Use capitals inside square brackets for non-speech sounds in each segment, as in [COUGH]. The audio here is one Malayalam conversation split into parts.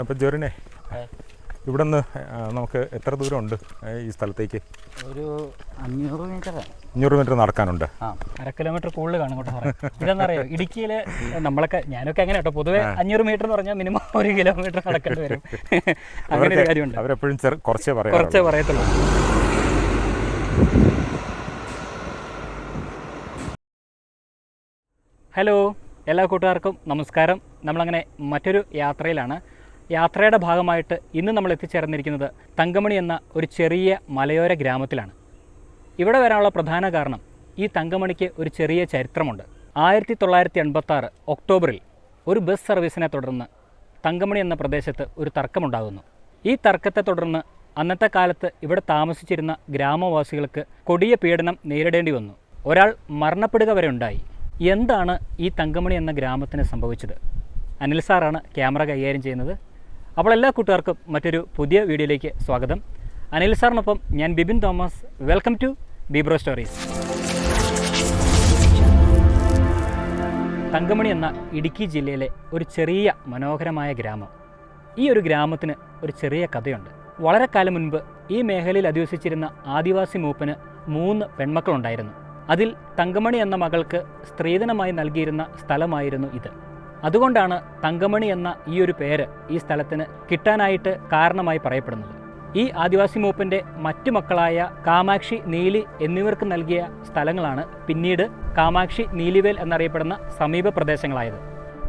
അപ്പോൾ ജോറിനെ ഇവിടെ നിന്ന് നമുക്ക് എത്ര ദൂരമുണ്ട് ഉണ്ട് ഈ സ്ഥലത്തേക്ക്? ഒരു അഞ്ഞൂറ് മീറ്റർ. അഞ്ഞൂറ് മീറ്റർ നടക്കാനുണ്ട്. അര കിലോമീറ്റർ കൂടുതൽ കാണും കേട്ടോ ഇതെന്നറിയോ ഇടുക്കിയിൽ നമ്മളൊക്കെ ഞാനൊക്കെ അങ്ങനെ കേട്ടോ. പൊതുവേ അഞ്ഞൂറ് മീറ്റർ എന്ന് പറഞ്ഞാൽ മിനിമം ഒരു കിലോമീറ്റർ നടക്കേണ്ടി വരും. അങ്ങനെ ഒരു കാര്യമുണ്ട്. അവരെപ്പോഴും കുറച്ചേ പറയാം കുറച്ചേ പറയത്തുള്ളൂ. ഹലോ എല്ലാ കൂട്ടുകാർക്കും നമസ്കാരം. നമ്മളങ്ങനെ മറ്റൊരു യാത്രയിലാണ്. യാത്രയുടെ ഭാഗമായിട്ട് ഇന്ന് നമ്മൾ എത്തിച്ചേർന്നിരിക്കുന്നത് തങ്കമണി എന്ന ഒരു ചെറിയ മലയോര ഗ്രാമത്തിലാണ്. ഇവിടെ വരാനുള്ള പ്രധാന കാരണം ഈ തങ്കമണിക്ക് ഒരു ചെറിയ ചരിത്രമുണ്ട്. ആയിരത്തി തൊള്ളായിരത്തി എൺപത്തി ആറ് ഒക്ടോബറിൽ ഒരു ബസ് സർവീസിനെ തുടർന്ന് തങ്കമണി എന്ന പ്രദേശത്ത് ഒരു തർക്കമുണ്ടാകുന്നു. ഈ തർക്കത്തെ തുടർന്ന് അന്നത്തെ കാലത്ത് ഇവിടെ താമസിച്ചിരുന്ന ഗ്രാമവാസികൾക്ക് കൊടിയ പീഡനം നേരിടേണ്ടി വന്നു. ഒരാൾ മരണപ്പെടുക വരെ ഉണ്ടായി. എന്താണ് ഈ തങ്കമണി എന്ന ഗ്രാമത്തിന് സംഭവിച്ചത്? അനിൽ സാറാണ് ക്യാമറ കൈകാര്യം ചെയ്യുന്നത്. അപ്പോൾ എല്ലാ കൂട്ടുകാർക്കും മറ്റൊരു പുതിയ വീഡിയോയിലേക്ക് സ്വാഗതം. അനിൽ സാറിനൊപ്പം ഞാൻ Bibin Thomas. Welcome to Bibro stories Thankamani എന്ന ഇടുക്കി ജില്ലയിലെ ഒരു ചെറിയ മനോഹരമായ ഗ്രാമം. ഈ ഒരു ഗ്രാമത്തിന് ഒരു ചെറിയ കഥയുണ്ട്. വളരെ കാലം മുൻപ് ഈ മേഖലയിൽ അധിവസിച്ചിരുന്ന ആദിവാസി മൂപ്പന് മൂന്ന് പെൺമക്കളുണ്ടായിരുന്നു. അതിൽ തങ്കമണി എന്ന മകൾക്ക് സ്ത്രീധനമായി നൽകിയിരുന്ന സ്ഥലമായിരുന്നു ഇത്. അതുകൊണ്ടാണ് തങ്കമണി എന്ന ഈ ഒരു പേര് ഈ സ്ഥലത്തിന് കിട്ടാനായിട്ട് കാരണമായി പറയപ്പെടുന്നത്. ഈ ആദിവാസി മൂപ്പന്റെ മറ്റു മക്കളായ കാമാക്ഷി നീലി എന്നിവർക്ക് നൽകിയ സ്ഥലങ്ങളാണ് പിന്നീട് കാമാക്ഷി നീലിവേൽ എന്നറിയപ്പെടുന്ന സമീപ പ്രദേശങ്ങളായത്.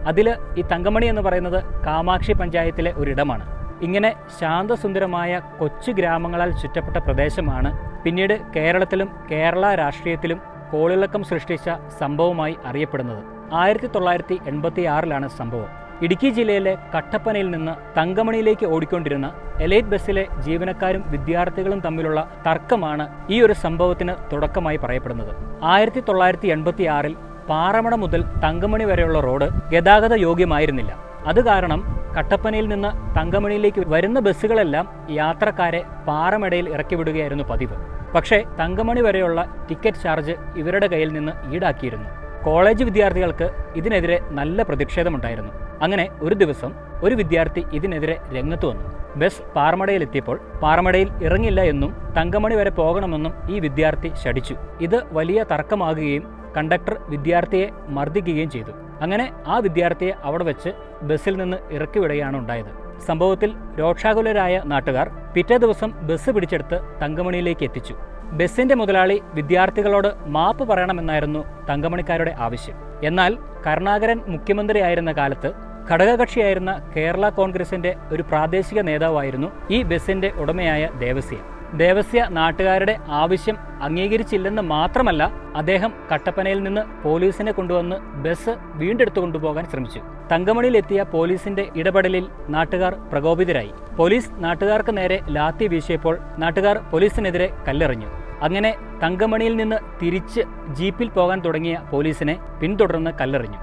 അതിൽ ഈ തങ്കമണി എന്ന് പറയുന്നത് കാമാക്ഷി പഞ്ചായത്തിലെ ഒരിടമാണ്. ഇങ്ങനെ ശാന്തസുന്ദരമായ കൊച്ചു ഗ്രാമങ്ങളാൽ ചുറ്റപ്പെട്ട പ്രദേശമാണ് പിന്നീട് കേരളത്തിലും കേരള രാഷ്ട്രീയത്തിലും കോളിളക്കം സൃഷ്ടിച്ച സംഭവമായി അറിയപ്പെടുന്നത്. ആയിരത്തി തൊള്ളായിരത്തി എൺപത്തി ആറിലാണ് സംഭവം. ഇടുക്കി ജില്ലയിലെ കട്ടപ്പനയിൽ നിന്ന് തങ്കമണിയിലേക്ക് ഓടിക്കൊണ്ടിരുന്ന എലൈറ്റ് ബസ്സിലെ ജീവനക്കാരും വിദ്യാർത്ഥികളും തമ്മിലുള്ള തർക്കമാണ് ഈ ഒരു സംഭവത്തിന് തുടക്കമായി പറയപ്പെടുന്നത്. ആയിരത്തി തൊള്ളായിരത്തി എൺപത്തി ആറിൽ പാറമട മുതൽ തങ്കമണി വരെയുള്ള റോഡ് ഗതാഗത യോഗ്യമായിരുന്നില്ല. അത് കാരണം കട്ടപ്പനയിൽ നിന്ന് തങ്കമണിയിലേക്ക് വരുന്ന ബസ്സുകളെല്ലാം യാത്രക്കാരെ പാറമടയിൽ ഇറക്കി വിടുകയായിരുന്നു പതിവ്. പക്ഷേ തങ്കമണി വരെയുള്ള ടിക്കറ്റ് ചാർജ് ഇവരുടെ കയ്യിൽ നിന്ന് ഈടാക്കിയിരുന്നു. കോളേജ് വിദ്യാർത്ഥികൾക്ക് ഇതിനെതിരെ നല്ല പ്രതിഷേധമുണ്ടായിരുന്നു. അങ്ങനെ ഒരു ദിവസം ഒരു വിദ്യാർത്ഥി ഇതിനെതിരെ രംഗത്ത് വന്നു. ബസ് പാറമടയിലെത്തിയപ്പോൾ പാറമടയിൽ ഇറങ്ങില്ല എന്നും തങ്കമണി വരെ പോകണമെന്നും ഈ വിദ്യാർത്ഥി ശടിച്ചു ഇത് വലിയ തർക്കമാകുകയും കണ്ടക്ടർ വിദ്യാർത്ഥിയെ മർദ്ദിക്കുകയും ചെയ്തു. അങ്ങനെ ആ വിദ്യാർത്ഥിയെ അവിടെ വെച്ച് ബസ്സിൽ നിന്ന് ഇറക്കി വിടുകയാണ് ഉണ്ടായത്. സംഭവത്തിൽ രോക്ഷാകുലരായ നാട്ടുകാർ പിറ്റേ ദിവസം ബസ് പിടിച്ചെടുത്ത് തങ്കമണിയിലേക്ക് എത്തിച്ചു. ബസ്സിന്റെ മുതലാളി വിദ്യാർത്ഥികളോട് മാപ്പ് പറയണമെന്നായിരുന്നു തങ്കമണിക്കാരുടെ ആവശ്യം. എന്നാൽ കരുണാകരൻ മുഖ്യമന്ത്രിയായിരുന്ന കാലത്ത് ഘടകകക്ഷിയായിരുന്ന കേരള കോൺഗ്രസിന്റെ ഒരു പ്രാദേശിക നേതാവായിരുന്നു ഈ ബസ്സിന്റെ ഉടമയായ ദേവസ്യ. ദേവസ്യ നാട്ടുകാരുടെ ആവശ്യം അംഗീകരിച്ചില്ലെന്ന് മാത്രമല്ല അദ്ദേഹം കട്ടപ്പനയിൽ നിന്ന് പോലീസിനെ കൊണ്ടുവന്ന് ബസ് വീണ്ടെടുത്തു കൊണ്ടുപോകാൻ ശ്രമിച്ചു. തങ്കമണിയിലെത്തിയ പോലീസിന്റെ ഇടപെടലിൽ നാട്ടുകാർ പ്രകോപിതരായി. പോലീസ് നാട്ടുകാർക്ക് നേരെ ലാത്തി വീശിയപ്പോൾ നാട്ടുകാർ പോലീസിനെതിരെ കല്ലെറിഞ്ഞു. അങ്ങനെ തങ്കമണിയിൽ നിന്ന് തിരിച്ച് ജീപ്പിൽ പോകാൻ തുടങ്ങിയ പോലീസിനെ പിന്തുടർന്ന് കല്ലെറിഞ്ഞു.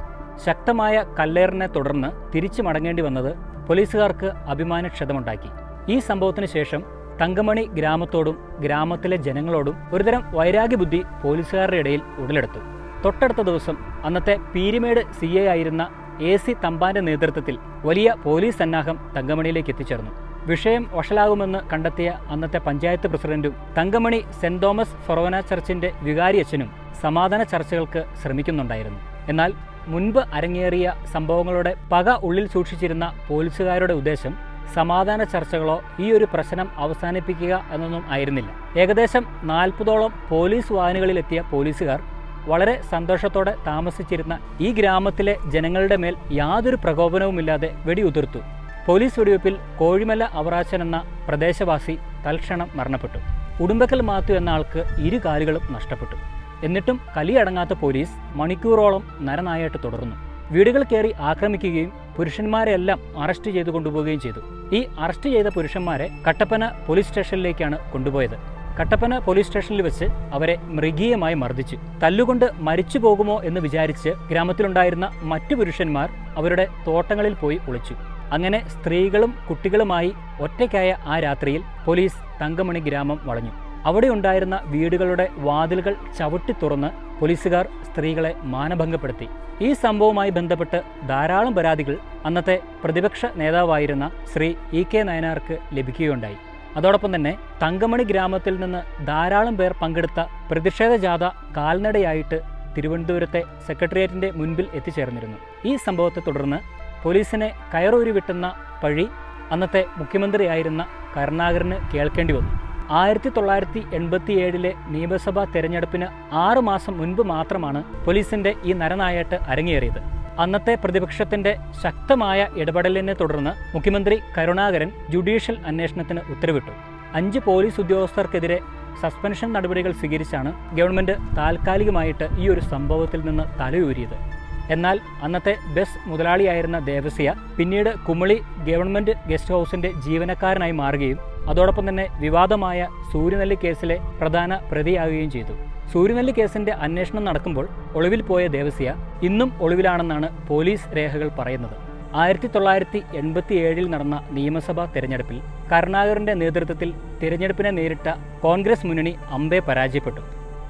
ശക്തമായ കല്ലേറിനെ തുടർന്ന് തിരിച്ചു മടങ്ങേണ്ടി വന്നത് പോലീസുകാർക്ക് അഭിമാനക്ഷതമുണ്ടാക്കി. ഈ സംഭവത്തിന് ശേഷം തങ്കമണി ഗ്രാമത്തോടും ഗ്രാമത്തിലെ ജനങ്ങളോടും ഒരുതരം വൈരാഗ്യബുദ്ധി പോലീസുകാരുടെ ഇടയിൽ ഉടലെടുത്തു. തൊട്ടടുത്ത ദിവസം അന്നത്തെ പീരിമേട് സി ആയിരുന്ന എ സി തമ്പാന്റെ നേതൃത്വത്തിൽ വലിയ പോലീസ് സന്നാഹം തങ്കമണിയിലേക്ക് എത്തിച്ചേർന്നു. വിഷയം വഷളാകുമെന്ന് കണ്ടെത്തിയ അന്നത്തെ പഞ്ചായത്ത് പ്രസിഡന്റും തങ്കമണി സെന്റ് തോമസ് ഫൊറോന ചർച്ചിന്റെ വികാരി അച്ഛനും സമാധാന ചർച്ചകൾക്ക് ശ്രമിക്കുന്നുണ്ടായിരുന്നു. എന്നാൽ മുൻപ് അരങ്ങേറിയ സംഭവങ്ങളുടെ പക ഉള്ളിൽ സൂക്ഷിച്ചിരുന്ന പോലീസുകാരുടെ ഉദ്ദേശം സമാധാന ചർച്ചകളോ ഈ ഒരു പ്രശ്നം അവസാനിപ്പിക്കുക എന്നൊന്നും ആയിരുന്നില്ല. ഏകദേശം നാൽപ്പതോളം പോലീസ് വാഹനങ്ങളിലെത്തിയ പോലീസുകാർ വളരെ സന്തോഷത്തോടെ താമസിച്ചിരുന്ന ഈ ഗ്രാമത്തിലെ ജനങ്ങളുടെ മേൽ യാതൊരു പ്രകോപനവുമില്ലാതെ വെടിയുതിർത്തു. പോലീസ് വെടിവെപ്പിൽ കോഴിമല അവറാച്ചൻ എന്ന പ്രദേശവാസി തൽക്ഷണം മരണപ്പെട്ടു. ഉടുമ്പക്കൽ മാത്തു എന്ന ആൾക്ക് ഇരു കാലുകളും നഷ്ടപ്പെട്ടു. എന്നിട്ടും കലിയടങ്ങാത്ത പോലീസ് മണിക്കൂറോളം നരനായായിട്ട് തുടർന്നു. വീടുകൾ കയറി ആക്രമിക്കുകയും പുരുഷന്മാരെല്ലാം അറസ്റ്റ് ചെയ്തു കൊണ്ടുപോവുകയും ചെയ്തു. ഈ അറസ്റ്റ് ചെയ്ത പുരുഷന്മാരെ കട്ടപ്പന പോലീസ് സ്റ്റേഷനിലേക്കാണ് കൊണ്ടുപോയത്. കട്ടപ്പന പോലീസ് സ്റ്റേഷനിൽ വെച്ച് അവരെ മൃഗീയമായി മർദ്ദിച്ചു. തല്ലുകൊണ്ട് മരിച്ചു പോകുമോ എന്ന് വിചാരിച്ച് ഗ്രാമത്തിലുണ്ടായിരുന്ന മറ്റു പുരുഷന്മാർ അവരുടെ തോട്ടങ്ങളിൽ പോയി ഒളിച്ചു അങ്ങനെ സ്ത്രീകളും കുട്ടികളുമായി ഒറ്റയ്ക്കായ ആ രാത്രിയിൽ പോലീസ് തങ്കമണി ഗ്രാമം വളഞ്ഞു. അവിടെ ഉണ്ടായിരുന്ന വീടുകളുടെ വാതിലുകൾ ചവിട്ടി തുറന്ന് പോലീസുകാർ സ്ത്രീകളെ മാനഭംഗപ്പെടുത്തി. ഈ സംഭവവുമായി ബന്ധപ്പെട്ട് ധാരാളം പരാതികൾ അന്നത്തെ പ്രതിപക്ഷ നേതാവായിരുന്ന ശ്രീ ഇ കെ നയനാർക്ക് ലഭിക്കുകയുണ്ടായി. അതോടൊപ്പം തന്നെ തങ്കമണി ഗ്രാമത്തിൽ നിന്ന് ധാരാളം പേർ പങ്കെടുത്ത പ്രതിഷേധ ജാഥ കാൽനടയായിട്ട് തിരുവനന്തപുരത്തെ സെക്രട്ടേറിയറ്റിന്റെ മുൻപിൽ എത്തിച്ചേർന്നിരുന്നു. ഈ സംഭവത്തെ തുടർന്ന് പോലീസിനെ കയറൂരി വിട്ടുന്ന പഴി അന്നത്തെ മുഖ്യമന്ത്രിയായിരുന്ന കരുണാകരന് കേൾക്കേണ്ടി വന്നു. ആയിരത്തി തൊള്ളായിരത്തി എൺപത്തി ഏഴിലെ നിയമസഭാ തെരഞ്ഞെടുപ്പിന് ആറു മാസം മുൻപ് മാത്രമാണ് പോലീസിന്റെ ഈ നരനായാട്ട് അരങ്ങേറിയത്. അന്നത്തെ പ്രതിപക്ഷത്തിന്റെ ശക്തമായ ഇടപെടലിനെ തുടർന്ന് മുഖ്യമന്ത്രി കരുണാകരൻ ജുഡീഷ്യൽ അന്വേഷണത്തിന് ഉത്തരവിട്ടു. അഞ്ച് പോലീസ് ഉദ്യോഗസ്ഥർക്കെതിരെ സസ്പെൻഷൻ നടപടികൾ സ്വീകരിച്ചാണ് ഗവൺമെന്റ് താൽക്കാലികമായിട്ട് ഈ ഒരു സംഭവത്തിൽ നിന്ന് തലയൂരിയത്. എന്നാൽ അന്നത്തെ ബസ് മുതലാളിയായിരുന്ന ദേവസ്യ പിന്നീട് കുമളി ഗവൺമെന്റ് ഗസ്റ്റ് ഹൗസിന്റെ ജീവനക്കാരനായി മാറുകയും അതോടൊപ്പം തന്നെ വിവാദമായ സൂര്യനെല്ലി കേസിലെ പ്രധാന പ്രതിയാകുകയും ചെയ്തു. സൂര്യനെല്ലി കേസിന്റെ അന്വേഷണം നടക്കുമ്പോൾ ഒളിവിൽ പോയ ദേവസ്യ ഇന്നും ഒളിവിലാണെന്നാണ് പോലീസ് രേഖകൾ പറയുന്നത്. ആയിരത്തി തൊള്ളായിരത്തി എൺപത്തി ഏഴിൽ നടന്ന നിയമസഭാ തെരഞ്ഞെടുപ്പിൽ കരുണാകരന്റെ നേതൃത്വത്തിൽ തിരഞ്ഞെടുപ്പിനെ നേരിട്ട കോൺഗ്രസ് മുന്നണി അമ്പെ പരാജയപ്പെട്ടു.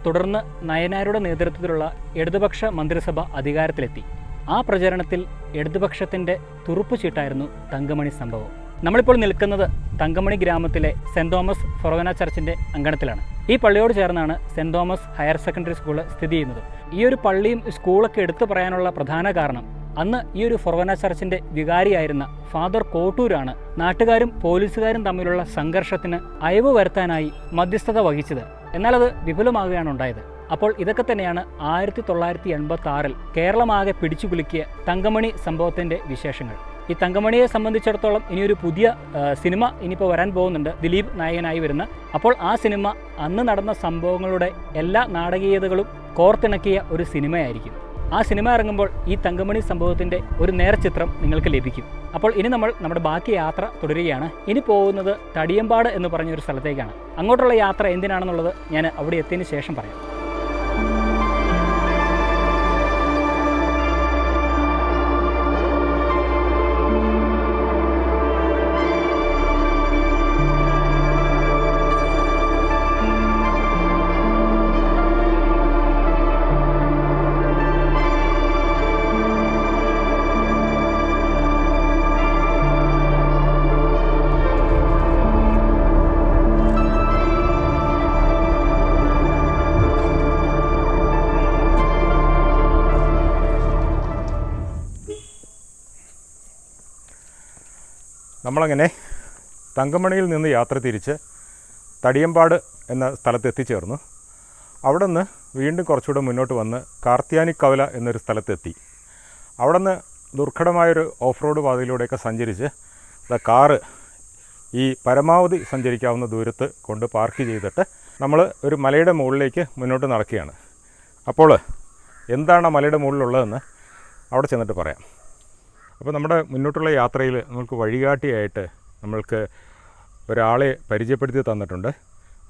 തുടർന്ന് നയനാരുടെ നേതൃത്വത്തിലുള്ള ഇടതുപക്ഷ മന്ത്രിസഭ അധികാരത്തിലെത്തി. ആ പ്രചരണത്തിൽ ഇടതുപക്ഷത്തിന്റെ തുറുപ്പുചീട്ടായിരുന്നു തങ്കമണി സംഭവം. നമ്മളിപ്പോൾ നിൽക്കുന്നത് തങ്കമണി ഗ്രാമത്തിലെ സെന്റ് തോമസ് ഫൊറോന ചർച്ചിന്റെ അങ്കണത്തിലാണ്. ഈ പള്ളിയോട് ചേർന്നാണ് saint Thomas higher secondary school സ്ഥിതി ചെയ്യുന്നത്. ഈ ഒരു പള്ളിയും സ്കൂളൊക്കെ എടുത്തു പറയാനുള്ള പ്രധാന കാരണം അന്ന് ഈ ഒരു ഫൊറോന ചർച്ചിന്റെ വികാരിയായിരുന്ന ഫാദർ കോട്ടൂരാണ് നാട്ടുകാരും പോലീസുകാരും തമ്മിലുള്ള സംഘർഷത്തിന് അയവ് വരുത്താനായി മധ്യസ്ഥത വഹിച്ചത്. എന്നാൽ അത് വിപുലമാകുകയാണ് ഉണ്ടായത്. അപ്പോൾ ഇതൊക്കെ തന്നെയാണ് ആയിരത്തി തൊള്ളായിരത്തി എൺപത്തി ആറിൽ കേരളമാകെ പിടിച്ചു കുലുക്കിയ തങ്കമണി സംഭവത്തിന്റെ വിശേഷങ്ങൾ. ഈ തങ്കമണിയെ സംബന്ധിച്ചിടത്തോളം ഇനിയൊരു പുതിയ സിനിമ ഇനിയിപ്പോൾ വരാൻ പോകുന്നുണ്ട്. ദിലീപ് നായകനായി വരുന്ന. അപ്പോൾ ആ സിനിമ അന്ന് നടന്ന സംഭവങ്ങളുടെ എല്ലാ നാടകീയതകളും കോർത്തിണക്കിയ ഒരു സിനിമയായിരിക്കും. ആ സിനിമ ഇറങ്ങുമ്പോൾ ഈ തങ്കമണി സംഭവത്തിന്റെ ഒരു നേർചിത്രം നിങ്ങൾക്ക് ലഭിക്കും. അപ്പോൾ ഇനി നമ്മൾ നമ്മുടെ ബാക്കി യാത്ര തുടരുകയാണ്. ഇനി പോകുന്നത് തടിയമ്പാട് എന്ന് പറഞ്ഞൊരു സ്ഥലത്തേക്കാണ്. അങ്ങോട്ടുള്ള യാത്ര എന്തിനാണെന്നുള്ളത് ഞാൻ അവിടെ എത്തിയതിന് ശേഷം പറയാം. നമ്മളങ്ങനെ തങ്കമണിയിൽ നിന്ന് യാത്ര തിരിച്ച് തടിയമ്പാട് എന്ന സ്ഥലത്ത് എത്തിച്ചേർന്നു അവിടെ നിന്ന് വീണ്ടും കുറച്ചുകൂടെ മുന്നോട്ട് വന്ന് കാർത്തിയാനിക്കവല എന്നൊരു സ്ഥലത്തെത്തി. അവിടെ നിന്ന് ദുർഘടമായൊരു ഓഫ് റോഡ് പാതയിലൂടെയൊക്കെ സഞ്ചരിച്ച് കാറ് ഈ പരമാവധി സഞ്ചരിക്കാവുന്ന ദൂരത്ത് കൊണ്ട് പാർക്ക് ചെയ്തിട്ട് നമ്മൾ ഒരു മലയുടെ മുകളിലേക്ക് മുന്നോട്ട് നടക്കുകയാണ്. അപ്പോൾ എന്താണ് ആ മലയുടെ മുകളിലുള്ളതെന്ന് അവിടെ ചെന്നിട്ട് പറയാം. അപ്പോൾ നമ്മുടെ മുന്നോട്ടുള്ള യാത്രയിൽ നമുക്ക് വഴികാട്ടിയായിട്ട് നമ്മൾക്ക് ഒരാളെ പരിചയപ്പെടുത്തി തന്നിട്ടുണ്ട്.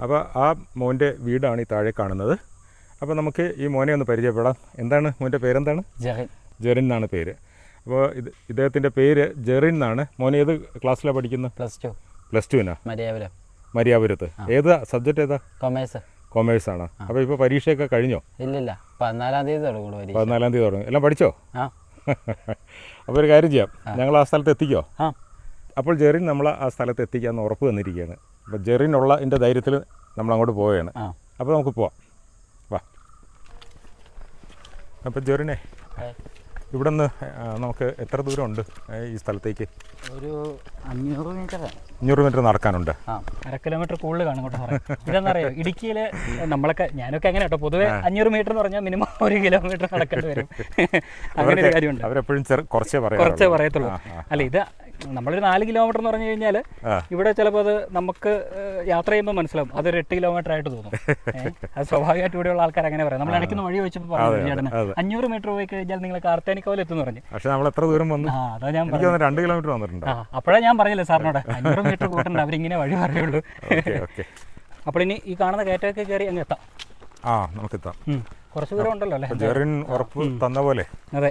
അപ്പോൾ ആ മോന്റെ വീടാണ് ഈ താഴെ കാണുന്നത്. അപ്പോൾ നമുക്ക് ഈ മോനെ ഒന്ന് പരിചയപ്പെടാം. എന്താണ് മോന്റെ പേരെന്താണ്? ജെറിൻ. ജെറിൻ എന്നാണ് പേര്. അപ്പോൾ ഇത് ഇദ്ദേഹത്തിന്റെ പേര് ജെറിൻ എന്നാണ്. മോനെ ഏത് ക്ലാസ്സിലാണ് പഠിക്കുന്നത്? Plus two. പ്ലസ് ടുവിനാ? മര്യാപുരം. മരിയാപുരത്ത്. ഏതാ സബ്ജക്റ്റ് ഏതാ? കൊമേഴ്സ്. കൊമേഴ്സ് ആണ് അപ്പോൾ ഇപ്പോൾ പരീക്ഷയൊക്കെ കഴിഞ്ഞോ? ഇല്ലില്ല. പതിനാലാം തീയതി തുടങ്ങും പതിനാലാം തീയതി തുടങ്ങും. എല്ലാം പഠിച്ചോ? ആ. അപ്പോൾ ഒരു കാര്യം ചെയ്യാം. ഞങ്ങൾ ആ സ്ഥലത്ത് എത്തിക്കോ? ആ. അപ്പോൾ ജെറിൻ നമ്മൾ ആ സ്ഥലത്ത് എത്തിക്കാമെന്ന് ഉറപ്പ് തന്നിരിക്കുകയാണ് അപ്പോൾ ജെറിനുള്ള എന്റെ ധൈര്യത്തിൽ നമ്മൾ അങ്ങോട്ട് പോവുകയാണ്. അപ്പോൾ നമുക്ക് പോവാം. വാ. അപ്പോൾ ജെറിനെ ഇവിടെ നിന്ന് നമുക്ക് എത്ര ദൂരമുണ്ട് ഉണ്ട് ഈ സ്ഥലത്തേക്ക്? ഒരു അഞ്ഞൂറ് മീറ്റർ. അഞ്ഞൂറ് മീറ്റർ നടക്കാനുണ്ട്. അര കിലോമീറ്റർ കൂടുതൽ കാണും കേട്ടോ ഇതെന്നറിയോ ഇടുക്കിയിൽ നമ്മളൊക്കെ ഞാനൊക്കെ അങ്ങനെ കേട്ടോ. പൊതുവെ അഞ്ഞൂറ് മീറ്റർ എന്ന് പറഞ്ഞാൽ മിനിമം ഒരു കിലോമീറ്റർ നടക്കേണ്ടി വരും. [LAUGHS] അങ്ങനെ ഒരു കാര്യമുണ്ട്. അവരെപ്പോഴും കുറച്ചേ കുറച്ചേ പറയത്തുള്ളൂ. അല്ല ഇത് നമ്മളൊരു നാല് കിലോമീറ്റർ എന്ന് പറഞ്ഞു കഴിഞ്ഞാൽ ഇവിടെ ചിലപ്പോൾ അത് നമുക്ക് യാത്ര ചെയ്യുമ്പോൾ മനസ്സിലാവും. അതൊരു എട്ട് കിലോമീറ്റർ ആയിട്ട് തോന്നും? അത് സ്വാഭാവികമായിട്ട് ഇവിടെയുള്ള ആൾക്കാർ അങ്ങനെ പറയാം. നമ്മൾ ഇടയ്ക്കുന്ന വഴി വെച്ചപ്പോൾ പറഞ്ഞു ചേട്ടന്. അഞ്ഞൂറ് മീറ്റർ പോയി കഴിഞ്ഞാൽ നിങ്ങൾ കാർത്താനിക്കോല എത്തുന്നു പറഞ്ഞു. പക്ഷെ നമ്മൾ എത്ര ദൂരം വന്നു? അതാ ഞാൻ രണ്ട് കിലോമീറ്റർ വന്നിട്ടുണ്ട് അപ്പോഴാണ് ഞാൻ പറഞ്ഞില്ല സാറിനോട്. അഞ്ഞൂറ് മീറ്റർ കൂട്ടണ്ട അവരിങ്ങനെ വഴി പറയുള്ളൂ. അപ്പോൾ ഇനി ഈ കാണുന്ന കയറ്റമൊക്കെ കയറി അങ്ങ് എത്താം. ആ നമുക്കെത്താം ഉം. കുറച്ച് ദൂരം ഉണ്ടല്ലോ അല്ലേ? ജെറിൻ ഉറപ്പ് തന്ന പോലെ അതെ.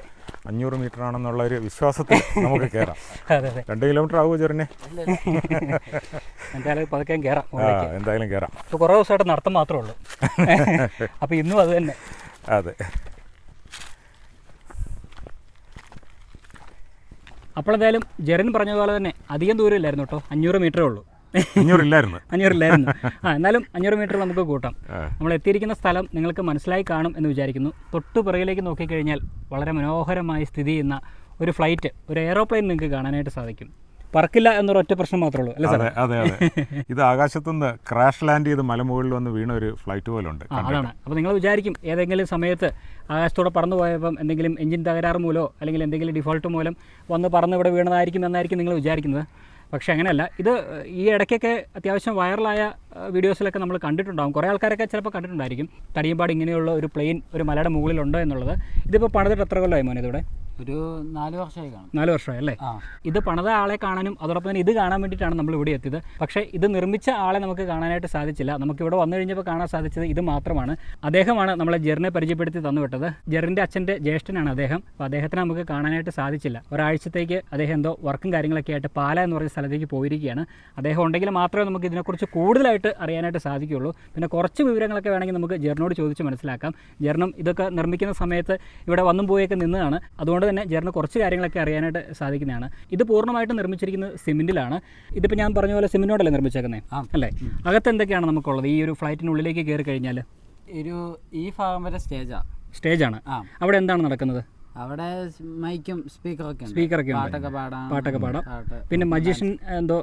അഞ്ഞൂറ് മീറ്റർ ആണെന്നുള്ള ഒരു വിശ്വാസത്തിൽ നമുക്ക് കയറാം [LAUGHS] അതെ അതെ. രണ്ട് കിലോമീറ്റർ ആവുമോ ജെറിന്? [LAUGHS] എന്തായാലും പതുക്കെ കയറാം എന്തായാലും കയറാം ഇപ്പോൾ കുറേ ദിവസമായിട്ട് നടത്തം മാത്രമേ ഉള്ളൂ. [LAUGHS] അപ്പോൾ ഇന്നും അത് തന്നെ. അതെ. അപ്പോൾ എന്തായാലും ജെറിൻ പറഞ്ഞ പോലെ തന്നെ അധികം ദൂരമില്ലായിരുന്നു കേട്ടോ. അഞ്ഞൂറ് മീറ്ററേ ഉള്ളൂ. അഞ്ഞൂറില്ലായിരുന്നു. അഞ്ഞൂറില്ലായിരുന്നു. ആ എന്നാലും അഞ്ഞൂറ് മീറ്റർ നമുക്ക് കൂട്ടാം. നമ്മൾ എത്തിയിരിക്കുന്ന സ്ഥലം നിങ്ങൾക്ക് മനസ്സിലായി കാണും എന്ന് വിചാരിക്കുന്നു. തൊട്ട് പുറകിലേക്ക് നോക്കിക്കഴിഞ്ഞാൽ വളരെ മനോഹരമായി സ്ഥിതി ചെയ്യുന്ന ഒരു ഫ്ലൈറ്റ് ഒരു എയറോപ്ലെയിൻ നിങ്ങൾക്ക് കാണാനായിട്ട് സാധിക്കും. പറക്കില്ല എന്നൊരു ഒറ്റ പ്രശ്നം മാത്രമേ ഉള്ളൂ അല്ലേ അതെ അതെ അതെ. ഇത് ആകാശത്തുനിന്ന് ക്രാഷ് ലാൻഡ് ചെയ്ത് മലമുകളിൽ വന്ന് വീണ ഒരു ഫ്ലൈറ്റ് പോലെ ഉണ്ട് അതാണ്. അപ്പോൾ നിങ്ങൾ വിചാരിക്കും ഏതെങ്കിലും സമയത്ത് ആകാശത്തോടെ പറന്നു പോയപ്പം എന്തെങ്കിലും എഞ്ചിൻ തകരാറ് മൂലമോ അല്ലെങ്കിൽ എന്തെങ്കിലും ഡിഫോൾട്ട് മൂലം വന്ന് പറന്ന് ഇവിടെ വീണതായിരിക്കും എന്നായിരിക്കും നിങ്ങൾ വിചാരിക്കുന്നത്. പക്ഷേ അങ്ങനെയല്ല. ഇത് ഈ ഇടയ്ക്കൊക്കെ അത്യാവശ്യം വൈറലായ വീഡിയോസിലൊക്കെ നമ്മൾ കണ്ടിട്ടുണ്ടാകും കുറേ ആൾക്കാരൊക്കെ ചിലപ്പോൾ കണ്ടിട്ടുണ്ടായിരിക്കും. തടിയമ്പാട് ഇങ്ങനെയുള്ള ഒരു പ്ലെയിൻ ഒരു മലയുടെ മുകളിലുണ്ടോ എന്നുള്ളത്. ഇതിപ്പോൾ പണിതിട്ട് എത്ര കൊല്ലമായി മോനെ ഇതിവിടെ? ഒരു നാല് വർഷമായി കാണും. നാല് വർഷമായി അല്ലേ? ഇത് പണിത ആളെ കാണാനും അതോടൊപ്പം തന്നെ ഇത് കാണാൻ വേണ്ടിയിട്ടാണ് നമ്മൾ ഇവിടെ എത്തിയത്. പക്ഷേ ഇത് നിർമ്മിച്ച ആളെ നമുക്ക് കാണാനായിട്ട് സാധിച്ചില്ല. നമുക്ക് ഇവിടെ വന്നു കഴിഞ്ഞപ്പോൾ കാണാൻ സാധിച്ചത് ഇത് മാത്രമാണ്. അദ്ദേഹമാണ് നമ്മളെ ജെറിനെ പരിചയപ്പെടുത്തി തന്നുവിട്ടത് ജെറിന്റെ അച്ഛന്റെ ജ്യേഷ്ഠനാണ് അദ്ദേഹം. അപ്പോൾ അദ്ദേഹത്തിന് നമുക്ക് കാണാനായിട്ട് സാധിച്ചില്ല. ഒരാഴ്ചത്തേക്ക് അദ്ദേഹം എന്തോ വർക്കും കാര്യങ്ങളൊക്കെ ആയിട്ട് പാല എന്ന് പറയുന്ന സ്ഥലത്തേക്ക് പോയിരിക്കുകയാണ്. അദ്ദേഹം ഉണ്ടെങ്കിൽ മാത്രമേ നമുക്ക് ഇതിനെക്കുറിച്ച് കൂടുതലായിട്ട് അറിയാനായിട്ട് സാധിക്കുകയുള്ളൂ. പിന്നെ കുറച്ച് വിവരങ്ങളൊക്കെ വേണമെങ്കിൽ നമുക്ക് ജെറിനോട് ചോദിച്ച് മനസ്സിലാക്കാം. ജെറിനും ഇതൊക്കെ നിർമ്മിക്കുന്ന സമയത്ത് ഇവിടെ വന്നും പോയൊക്കെ നിന്നതാണ്. അതുകൊണ്ട് തന്നെ ജേറിന് കുറച്ച് കാര്യങ്ങളൊക്കെ അറിയാനായിട്ട് സാധിക്കുന്നതാണ്. ഇത് പൂർണമായിട്ടും നിർമ്മിച്ചിരിക്കുന്നത് സിമെന്റിലാണ് ഇതിപ്പോൾ ഞാൻ പറഞ്ഞ പോലെ സിമെന്റോടല്ലേ നിർമ്മിച്ചേക്കുന്നത്. അല്ലേ? അകത്ത് എന്തൊക്കെയാണ് നമുക്കുള്ളത്? ഈ ഒരു ഫ്ലൈറ്റിനുള്ളിലേക്ക് കയറി കഴിഞ്ഞാൽ ഒരു ഈ ഭാഗം വരെ സ്റ്റേജാ. സ്റ്റേജാണ്. ആ. അവിടെ എന്താണ് നടക്കുന്നത്? അവിടെ മൈക്കും സ്പീക്കറൊക്കെ സ്പീക്കറൊക്കെ പാട്ടൊക്കെ പാടാം. പാട്ടൊക്കെ പാടാം. പിന്നെ മജീഷ്യൻ എന്തോ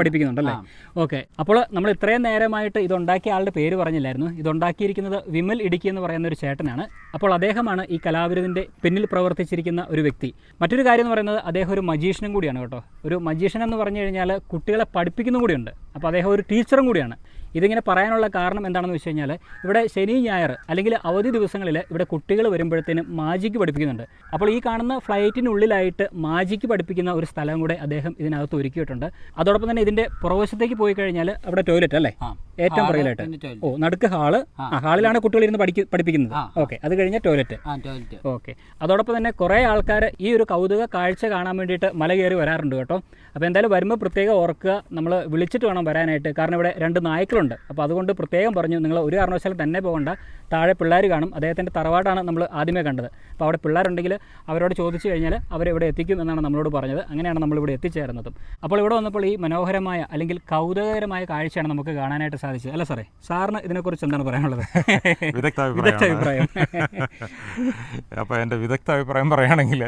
പഠിപ്പിക്കുന്നുണ്ടല്ലേ? ഓക്കെ. അപ്പോൾ നമ്മൾ ഇത്രയും നേരമായിട്ട് ഇതുണ്ടാക്കിയ ആളുടെ പേര് പറഞ്ഞില്ലായിരുന്നു. ഇതുണ്ടാക്കിയിരിക്കുന്നത് വിമൽ ഇടുക്കി എന്ന് പറയുന്ന ഒരു ചേട്ടനാണ്. അപ്പോൾ അദ്ദേഹമാണ് ഈ കലാവിരുതിന്റെ പിന്നിൽ പ്രവർത്തിച്ചിരിക്കുന്ന ഒരു വ്യക്തി. മറ്റൊരു കാര്യം എന്ന് പറയുന്നത് അദ്ദേഹം ഒരു മജീഷ്യനും കൂടിയാണ് കേട്ടോ. ഒരു മജീഷ്യൻ എന്ന് പറഞ്ഞു കഴിഞ്ഞാൽ കുട്ടികളെ പഠിപ്പിക്കുന്ന കൂടിയുണ്ട്. അപ്പോൾ അദ്ദേഹം ഒരു ടീച്ചറും കൂടിയാണ്. ഇതിങ്ങനെ പറയാനുള്ള കാരണം എന്താണെന്ന് വെച്ച് കഴിഞ്ഞാൽ ഇവിടെ ശനി ഞായർ അല്ലെങ്കിൽ അവധി ദിവസങ്ങളിൽ ഇവിടെ കുട്ടികൾ വരുമ്പോഴത്തേനും മാജിക്ക് പഠിപ്പിക്കുന്നുണ്ട്. അപ്പോൾ ഈ കാണുന്ന ഫ്ലൈറ്റിനുള്ളിലായിട്ട് മാജിക്ക് പഠിപ്പിക്കുന്ന ഒരു സ്ഥലം കൂടെ അദ്ദേഹം ഇതിനകത്ത് ഒരുക്കിയിട്ടുണ്ട്. അതോടൊപ്പം തന്നെ ഇതിന്റെ പുറവശത്തേക്ക് പോയി കഴിഞ്ഞാൽ അവിടെ ടോയ്ലറ്റ് അല്ലേ? ഏറ്റവും പുറകിലായിട്ട്. ഓ നടുക്ക് ഹാൾ. ആ. ഹാളിലാണ് കുട്ടികൾ ഇരുന്ന് പഠിക്ക പഠിപ്പിക്കുന്നത്. ഓക്കെ അത് കഴിഞ്ഞ ടോയ്ലറ്റ്. ഓക്കെ. അതോടൊപ്പം തന്നെ കുറേ ആൾക്കാർ ഈ ഒരു കൗതുക കാഴ്ച കാണാൻ വേണ്ടിയിട്ട് മല കയറി വരാറുണ്ട് കേട്ടോ. അപ്പോൾ എന്തായാലും വരുമ്പോൾ പ്രത്യേകം ഓർക്കുക. നമ്മൾ വിളിച്ചിട്ട് വേണം വരാനായിട്ട്. കാരണം ഇവിടെ രണ്ട് നായ്ക്കളുണ്ട്. അപ്പോൾ അതുകൊണ്ട് പ്രത്യേകം പറഞ്ഞു നിങ്ങൾ ഒരു കാരണവശാലും തന്നെ പോകണ്ട. താഴെ പിള്ളേർ കാണും. അദ്ദേഹത്തിന്റെ തറവാടാണ് നമ്മൾ ആദ്യമേ കണ്ടത്. അപ്പോൾ അവിടെ പിള്ളേരുണ്ടെങ്കിൽ അവരോട് ചോദിച്ചു കഴിഞ്ഞാൽ അവരിവിടെ എത്തിക്കും എന്നാണ് നമ്മളോട് പറഞ്ഞത്. അങ്ങനെയാണ് നമ്മളിവിടെ എത്തിച്ചേർന്നതും. അപ്പോൾ ഇവിടെ വന്നപ്പോൾ ഈ മനോഹരമായ അല്ലെങ്കിൽ കൗതുകകരമായ കാഴ്ചയാണ് നമുക്ക് കാണാനായിട്ട് സാധിച്ചത്. അല്ല സാറേ സാറിന് ഇതിനെക്കുറിച്ച് എന്താണ് പറയാനുള്ളത്? വിദഗ്ധ അഭിപ്രായം അപ്പോൾ എന്റെ വിദഗ്ധ അഭിപ്രായം പറയുകയാണെങ്കിൽ.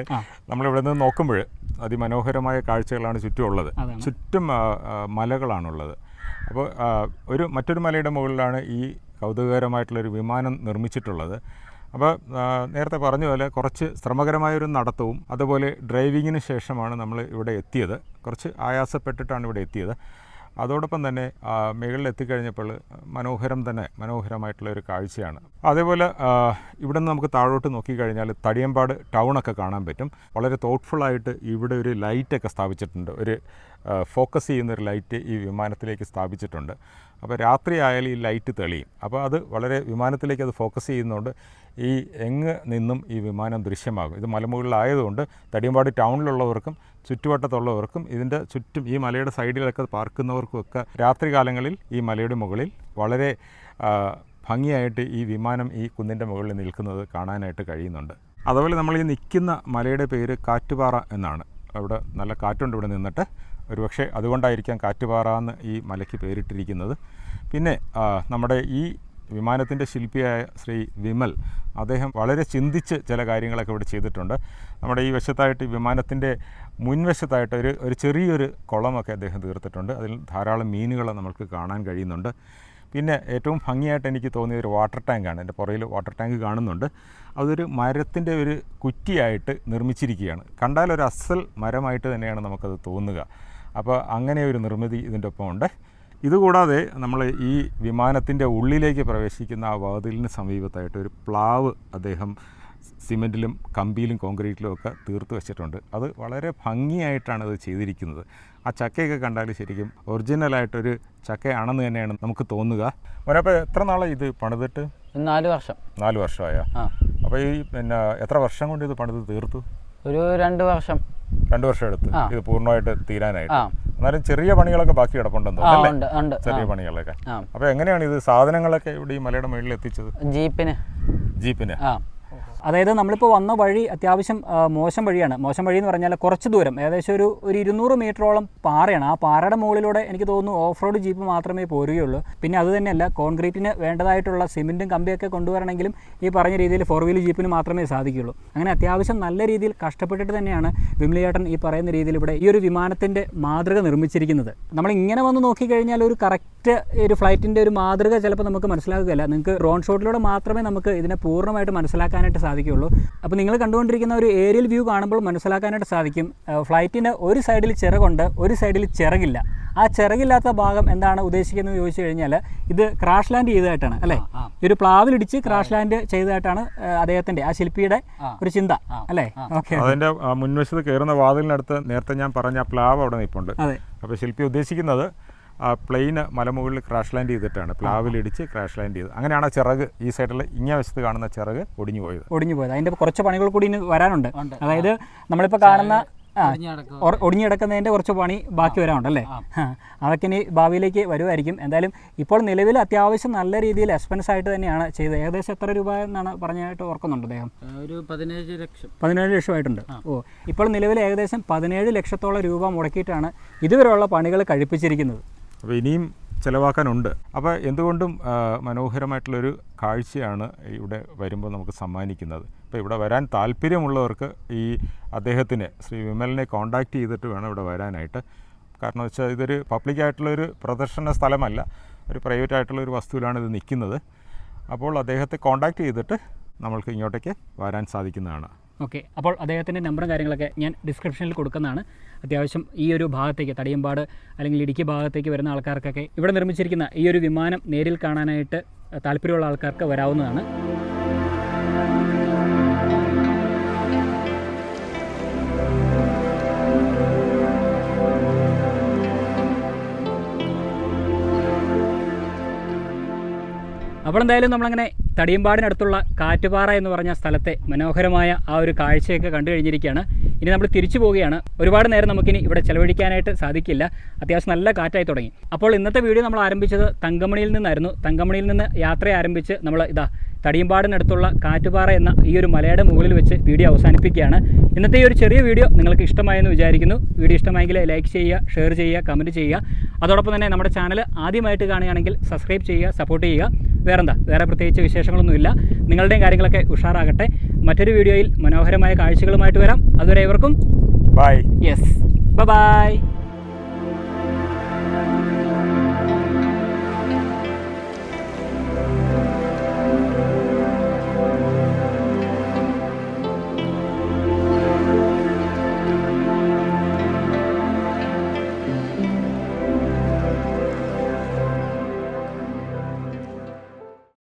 നമ്മളിവിടെ നിന്ന് നോക്കുമ്പോൾ അതിമനോഹരമായ കാഴ്ചകളാണ് ചുറ്റുമുള്ളത്. ചുറ്റും മലകളാണുള്ളത്. അപ്പോൾ ഒരു മറ്റൊരു മലയുടെ മുകളിലാണ് ഈ കൗതുകകരമായിട്ടുള്ളൊരു വിമാനം നിർമ്മിച്ചിട്ടുള്ളത്. അപ്പോൾ നേരത്തെ പറഞ്ഞ പോലെ കുറച്ച് ശ്രമകരമായൊരു നടത്തവും അതുപോലെ ഡ്രൈവിങ്ങിന് ശേഷമാണ് നമ്മൾ ഇവിടെ എത്തിയത്. കുറച്ച് ആയാസപ്പെട്ടിട്ടാണ് ഇവിടെ എത്തിയത്. അതോടൊപ്പം തന്നെ മുകളിൽ എത്തിക്കഴിഞ്ഞപ്പോൾ മനോഹരം തന്നെ മനോഹരമായിട്ടുള്ള ഒരു കാഴ്ചയാണ്. അതേപോലെ ഇവിടെ നിന്ന് നമുക്ക് താഴോട്ട് നോക്കിക്കഴിഞ്ഞാൽ തടിയമ്പാട് ടൗണൊക്കെ കാണാൻ പറ്റും. വളരെ തോട്ട്ഫുള്ളായിട്ട് ഇവിടെ ഒരു ലൈറ്റൊക്കെ സ്ഥാപിച്ചിട്ടുണ്ട്. ഒരു ഫോക്കസ് ചെയ്യുന്നൊരു ലൈറ്റ് ഈ വിമാനത്തിലേക്ക് സ്ഥാപിച്ചിട്ടുണ്ട്. അപ്പോൾ രാത്രി ആയാലും ഈ ലൈറ്റ് തെളിയും. അപ്പോൾ അത് വളരെ വിമാനത്തിലേക്ക് അത് ഫോക്കസ് ചെയ്യുന്നതുകൊണ്ട് ഈ എങ്ങ് നിന്നും ഈ വിമാനം ദൃശ്യമാകും. ഇത് മലമുകളിലായതുകൊണ്ട് തടിയമ്പാടി ടൗണിലുള്ളവർക്കും ചുറ്റുവട്ടത്തുള്ളവർക്കും ഇതിന്റെ ചുറ്റും ഈ മലയുടെ സൈഡിലൊക്കെ പാർക്കുന്നവർക്കും ഒക്കെ രാത്രി കാലങ്ങളിൽ ഈ മലയുടെ മുകളിൽ വളരെ ഭംഗിയായിട്ട് ഈ വിമാനം ഈ കുന്നിന്റെ മുകളിൽ നിൽക്കുന്നത് കാണാനായിട്ട് കഴിയുന്നുണ്ട്. അതുപോലെ നമ്മൾ ഈ നിൽക്കുന്ന മലയുടെ പേര് കാറ്റുപാറ എന്നാണ്. അവിടെ നല്ല കാറ്റുണ്ട് ഇവിടെ നിന്നിട്ട്. ഒരുപക്ഷെ അതുകൊണ്ടായിരിക്കാം കാറ്റുപാറ എന്ന് ഈ മലയ്ക്ക് പേരിട്ടിരിക്കുന്നത്. പിന്നെ നമ്മുടെ ഈ വിമാനത്തിന്റെ ശില്പിയായ ശ്രീ വിമൽ അദ്ദേഹം വളരെ ചിന്തിച്ച് ചില കാര്യങ്ങളൊക്കെ ഇവിടെ ചെയ്തിട്ടുണ്ട്. നമ്മുടെ ഈ വശത്തായിട്ട് വിമാനത്തിന്റെ മുൻവശത്തായിട്ട് ഒരു ഒരു ചെറിയൊരു കുളമൊക്കെ അദ്ദേഹം തീർത്തിട്ടുണ്ട്. അതിൽ ധാരാളം മീനുകൾ നമുക്ക് കാണാൻ കഴിയുന്നുണ്ട്. പിന്നെ ഏറ്റവും ഭംഗിയായിട്ട് എനിക്ക് തോന്നിയ ഒരു വാട്ടർ ടാങ്കാണ്. എന്റെ പുറയിൽ വാട്ടർ ടാങ്ക് കാണുന്നുണ്ട്. അതൊരു മരത്തിന്റെ ഒരു കുറ്റിയായിട്ട് നിർമ്മിച്ചിരിക്കുകയാണ്. കണ്ടാൽ ഒരു അസൽ മരമായിട്ട് തന്നെയാണ് നമുക്കത് തോന്നുക. അപ്പോൾ അങ്ങനെ ഒരു നിർമ്മിതി ഇതിന്റെ ഒപ്പം ഉണ്ട്. ഇതുകൂടാതെ നമ്മൾ ഈ വിമാനത്തിന്റെ ഉള്ളിലേക്ക് പ്രവേശിക്കുന്ന ആ വാതിലിന് സമീപത്തായിട്ട് ഒരു പ്ലാവ് അദ്ദേഹം സിമെന്റിലും കമ്പിയിലും കോൺക്രീറ്റിലും ഒക്കെ തീർത്ത് വെച്ചിട്ടുണ്ട്. അത് വളരെ ഭംഗിയായിട്ടാണ് അത് ചെയ്തിരിക്കുന്നത്. ആ ചക്കയൊക്കെ കണ്ടാൽ ശരിക്കും ഒറിജിനലായിട്ടൊരു ചക്കയാണെന്ന് തന്നെയാണ് നമുക്ക് തോന്നുക. മോനപ്പോൾ എത്ര നാളെ ഇത് പണിതിട്ട്? നാല് വർഷം. നാല് വർഷമായ? അപ്പോൾ ഈ പിന്നെ എത്ര വർഷം കൊണ്ട് ഇത് പണിത് തീർത്തു? ഒരു രണ്ട് വർഷം. രണ്ട് വർഷം എടുത്ത് ഇത് പൂർണമായിട്ട് തീരാനായിട്ട്. എന്നാലും ചെറിയ പണികളൊക്കെ ബാക്കി കിടപ്പുണ്ടെന്നോ ചെറിയ പണികളൊക്കെ. അപ്പൊ എങ്ങനെയാണ് ഇത് സാധനങ്ങളൊക്കെ ഇവിടെ ഈ മലയുടെ മുകളിൽ എത്തിച്ചത്? ജീപ്പിന്. ജീപ്പിന്. അതായത് നമ്മളിപ്പോൾ വന്ന വഴി അത്യാവശ്യം മോശം വഴിയാണ്. മോശം വഴി എന്ന് പറഞ്ഞാൽ കുറച്ച് ദൂരം ഏകദേശം ഒരു ഒരു ഇരുന്നൂറ് മീറ്ററോളം പാറയാണ്. ആ പാറയുടെ മുകളിലൂടെ എനിക്ക് തോന്നുന്നു ഓഫ് റോഡ് ജീപ്പ് മാത്രമേ പോരുകയുള്ളൂ. പിന്നെ അത് തന്നെയല്ല കോൺക്രീറ്റിന് വേണ്ടതായിട്ടുള്ള സിമെന്റും കമ്പിയൊക്കെ കൊണ്ടുവരണമെങ്കിലും ഈ പറഞ്ഞ രീതിയിൽ ഫോർ വീലർ ജീപ്പിന് മാത്രമേ സാധിക്കുകയുള്ളൂ. അങ്ങനെ അത്യാവശ്യം നല്ല രീതിയിൽ കഷ്ടപ്പെട്ടിട്ട് തന്നെയാണ് വിമലിയേട്ടൻ ഈ പറയുന്ന രീതിയിൽ ഇവിടെ ഈ ഒരു വിമാനത്തിന്റെ മാതൃക നിർമ്മിച്ചിരിക്കുന്നത്. നമ്മൾ ഇങ്ങനെ വന്ന് നോക്കിക്കഴിഞ്ഞാൽ ഒരു കറക്റ്റ് ഒരു ഫ്ലൈറ്റിന്റെ ഒരു മാതൃക ചിലപ്പോൾ നമുക്ക് മനസ്സിലാക്കുകയില്ല. നിങ്ങൾക്ക് ഡ്രോൺ ഷോട്ടിലൂടെ മാത്രമേ നമുക്ക് ഇതിനെ പൂർണമായിട്ട് മനസ്സിലാക്കാനായിട്ട് സാധിക്കുകയുള്ളൂ. അപ്പോൾ നിങ്ങൾ കണ്ടുകൊണ്ടിരിക്കുന്ന ഒരു ഏരിയൽ വ്യൂ കാണുമ്പോൾ മനസ്സിലാക്കാനായിട്ട് സാധിക്കും. ഫ്ലൈറ്റിന്റെ ഫ്ലൈറ്റിന് ഒരു സൈഡിൽ ചിറകുണ്ട് ഒരു സൈഡിൽ ചിറകില്ല. ആ ചിറകില്ലാത്ത ഭാഗം എന്താണ് ഉദ്ദേശിക്കുന്നത് എന്ന് ചോദിച്ചു കഴിഞ്ഞാൽ ഇത് ക്രാഷ് ലാൻഡ് ചെയ്തതായിട്ടാണ് അല്ലേ? ഒരു പ്ലാവിലിടിച്ച് ക്രാഷ് ലാൻഡ് ചെയ്തതായിട്ടാണ് അദ്ദേഹത്തിന്റെ അദ്ദേഹത്തിന്റെ ആ ശില്പിയുടെ ഒരു ചിന്ത അല്ലേ? ഓക്കെ. അതിന്റെ ആ മുൻവശത്ത് കയറുന്ന വാതിലിനടുത്ത് നേരത്തെ ഞാൻ പറഞ്ഞ ആ പ്ലാവ് അവിടെ നിൽപ്പുണ്ട്. അതെ. അപ്പോൾ ശില്പി ഉദ്ദേശിക്കുന്നത് ആ പ്ലെയിന് മലമുകളിൽ ക്രാഷ് ലാൻഡ് ചെയ്തിട്ടാണ്. പ്ലാവിലിടിച്ച് ക്രാഷ് ലാൻഡ് ചെയ്ത്. അങ്ങനെയാണ് ചിറക് ഈ സൈഡിൽ ഇങ്ങേ വശത്ത് കാണുന്ന ചിറക് ഒടിഞ്ഞു പോയത്. ഒടിഞ്ഞു പോയത്. അതിന്റെ കുറച്ച് പണികൾ കൂടി ഇനി വരാനുണ്ട്. അതായത് നമ്മളിപ്പോൾ കാണുന്ന ഒടിഞ്ഞ് കിടക്കുന്നതിന്റെ കുറച്ച് പണി ബാക്കി വരാനുണ്ടല്ലേ അതൊക്കെ ഇനി ഭാവിയിലേക്ക് വരുമായിരിക്കും എന്തായാലും ഇപ്പോൾ നിലവിൽ അത്യാവശ്യം നല്ല രീതിയിൽ എക്സ്പെൻസ് ആയിട്ട് തന്നെയാണ് ചെയ്തത്. ഏകദേശം എത്ര രൂപ എന്നാണ് പറഞ്ഞായിട്ട് ഓർക്കുന്നുണ്ട് അദ്ദേഹം ഒരു പതിനേഴ് ലക്ഷം. പതിനേഴ് ലക്ഷമായിട്ടുണ്ട്. ഓ ഇപ്പോൾ നിലവിൽ ഏകദേശം പതിനേഴ് ലക്ഷത്തോളം രൂപ മുടക്കിയിട്ടാണ് ഇതുവരെയുള്ള പണികൾ കഴിപ്പിച്ചിരിക്കുന്നത്. അപ്പോൾ ഇനിയും ചിലവാക്കാനുണ്ട്. അപ്പോൾ എന്തുകൊണ്ടും മനോഹരമായിട്ടുള്ളൊരു കാഴ്ചയാണ് ഇവിടെ വരുമ്പോൾ നമുക്ക് സമ്മാനിക്കുന്നത്. അപ്പോൾ ഇവിടെ വരാൻ താല്പര്യമുള്ളവർക്ക് ഈ അദ്ദേഹത്തിനെ ശ്രീ വിമലിനെ കോൺടാക്റ്റ് ചെയ്തിട്ട് വേണം ഇവിടെ വരാനായിട്ട്. കാരണം വെച്ചാൽ ഇതൊരു പബ്ലിക്കായിട്ടുള്ളൊരു പ്രദർശന സ്ഥലമല്ല. ഒരു പ്രൈവറ്റ് ആയിട്ടുള്ള ഒരു വസ്തുവിലാണ് ഇത് നിൽക്കുന്നത്. അപ്പോൾ അദ്ദേഹത്തെ കോൺടാക്റ്റ് ചെയ്തിട്ട് നമ്മൾക്ക് ഇങ്ങോട്ടേക്ക് വരാൻ സാധിക്കുന്നതാണ്. ഓക്കെ. അപ്പോൾ അദ്ദേഹത്തിന്റെ നമ്പറും കാര്യങ്ങളൊക്കെ ഞാൻ ഡിസ്ക്രിപ്ഷനിൽ കൊടുക്കുന്നതാണ്. അത്യാവശ്യം ഈ ഒരു ഭാഗത്തേക്ക് തടിയമ്പാട് അല്ലെങ്കിൽ ഇടുക്കി ഭാഗത്തേക്ക് വരുന്ന ആൾക്കാർക്കൊക്കെ ഇവിടെ നിർമ്മിച്ചിരിക്കുന്ന ഈ ഒരു വിമാനം നേരിൽ കാണാനായിട്ട് താല്പര്യമുള്ള ആൾക്കാർക്ക് വരാവുന്നതാണ്. അപ്പോൾ എന്തായാലും നമ്മളങ്ങനെ തടിയമ്പാടിനടുത്തുള്ള കാറ്റുപാറ എന്ന് പറഞ്ഞ സ്ഥലത്തെ മനോഹരമായ ആ ഒരു കാഴ്ചയൊക്കെ കണ്ടു കഴിഞ്ഞിരിക്കുകയാണ്. ഇനി നമ്മൾ തിരിച്ചു പോവുകയാണ്. ഒരുപാട് നേരം നമുക്കിനി ഇവിടെ ചെലവഴിക്കാനായിട്ട് സാധിക്കില്ല. അത്യാവശ്യം നല്ല കാറ്റായി തുടങ്ങി. അപ്പോൾ ഇന്നത്തെ വീഡിയോ നമ്മൾ ആരംഭിച്ചത് തങ്കമണിയിൽ നിന്നായിരുന്നു. തങ്കമണിയിൽ നിന്ന് യാത്ര ആരംഭിച്ച് നമ്മൾ ഇതാ തടിയമ്പാടിനടുത്തുള്ള കാറ്റുപാറ എന്ന ഈ ഒരു മലയുടെ മുകളിൽ വെച്ച് വീഡിയോ അവസാനിപ്പിക്കുകയാണ്. ഇന്നത്തെ ഈ ഒരു ചെറിയ വീഡിയോ നിങ്ങൾക്ക് ഇഷ്ടമായെന്ന് വിചാരിക്കുന്നു. വീഡിയോ ഇഷ്ടമായെങ്കിൽ ലൈക്ക് ചെയ്യുക ഷെയർ ചെയ്യുക കമന്റ് ചെയ്യുക. അതോടൊപ്പം തന്നെ നമ്മുടെ ചാനൽ ആദ്യമായിട്ട് കാണുകയാണെങ്കിൽ സബ്സ്ക്രൈബ് ചെയ്യുക സപ്പോർട്ട് ചെയ്യുക. വേറെന്താ? വേറെ പ്രത്യേകിച്ച് വിശേഷങ്ങളൊന്നുമില്ല. നിങ്ങളുടെയും കാര്യങ്ങളൊക്കെ ഉഷാറാകട്ടെ. മറ്റൊരു വീഡിയോയിൽ മനോഹരമായ കാഴ്ചകളുമായിട്ട് വരാം. അതുവരെ ഇവർക്കും ബൈ യെസ് ബൈ